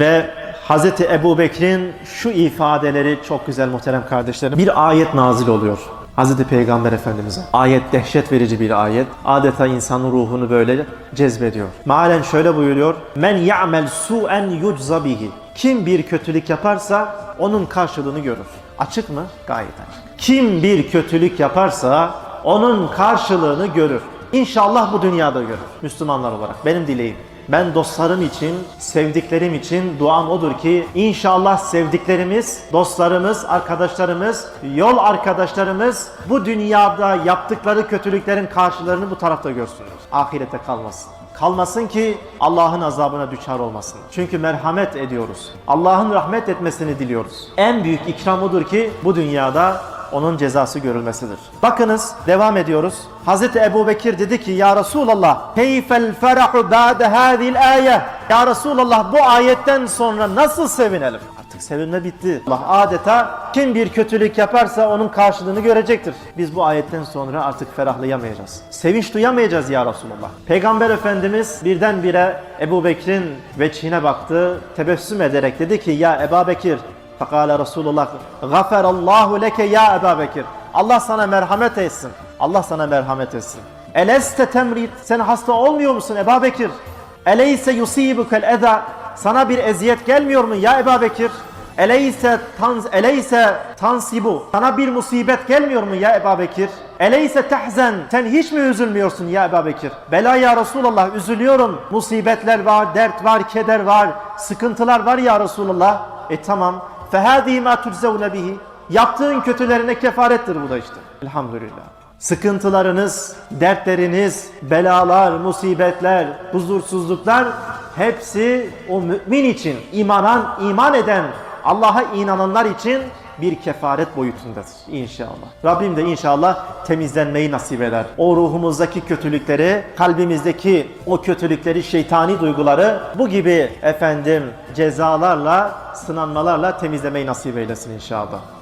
Ve Hazreti Ebu Bekir'in şu ifadeleri çok güzel muhterem kardeşlerim. Bir ayet nazil oluyor. Hazreti Peygamber Efendimiz'e. Ayet dehşet verici bir ayet. Adeta insanın ruhunu böyle cezbediyor. Mealen şöyle buyuruyor. Men ya'mel su'en yucza bihi. Kim bir kötülük yaparsa onun karşılığını görür. Açık mı? Gayet açık. Kim bir kötülük yaparsa onun karşılığını görür. İnşallah bu dünyada görür. Müslümanlar olarak benim dileğim. Ben dostlarım için, sevdiklerim için duam odur ki inşallah sevdiklerimiz, dostlarımız, arkadaşlarımız, yol arkadaşlarımız bu dünyada yaptıkları kötülüklerin karşılarını bu tarafta görsünler. Ahirete kalmasın. Kalmasın ki Allah'ın azabına düçar olmasın. Çünkü merhamet ediyoruz. Allah'ın rahmet etmesini diliyoruz. En büyük ikram odur ki bu dünyada onun cezası görülmesidir. Bakınız devam ediyoruz. Hazreti Ebu Bekir dedi ki ya Resulallah keyfel ferahu ba'de hadil ayet. Ya Resulallah bu ayetten sonra nasıl sevinelim? Artık sevinme bitti. Allah adeta kim bir kötülük yaparsa onun karşılığını görecektir. Biz bu ayetten sonra artık ferahlayamayacağız. Sevinç duyamayacağız ya Resulallah. Peygamber Efendimiz birdenbire Ebu Bekir'in veçhine baktı. Tebessüm ederek dedi ki ya Ebu Bekir Fekale Resulullah Gaferallahu leke ya Ebu Bekir Allah sana merhamet etsin. Allah sana merhamet etsin. Eleste temrit sen hasta olmuyor musun Ebu Bekir? Eleyse yusibukel eza sana bir eziyet gelmiyor mu ya Ebu Bekir? Eleyse tans eleyse tansibu sana bir musibet gelmiyor mu ya Ebu Bekir? Eleyse tahzen sen hiç mi üzülmüyorsun ya Ebu Bekir? Bela ya Resulallah üzülüyorum. Musibetler var, dert var, keder var, sıkıntılar var ya Resulallah. E tamam. Fehâdî mâ tüczevne bihi. Yaptığın kötülerine kefarettir bu da işte. Elhamdülillah. Sıkıntılarınız, dertleriniz, belalar, musibetler, huzursuzluklar hepsi o mümin için, imanan, iman eden, Allah'a inananlar için bir kefaret boyutundadır inşallah. Rabbim de inşallah temizlenmeyi nasip eder. O ruhumuzdaki kötülükleri, kalbimizdeki o kötülükleri, şeytani duyguları bu gibi efendim cezalarla, sınanmalarla temizlemeyi nasip eylesin inşallah.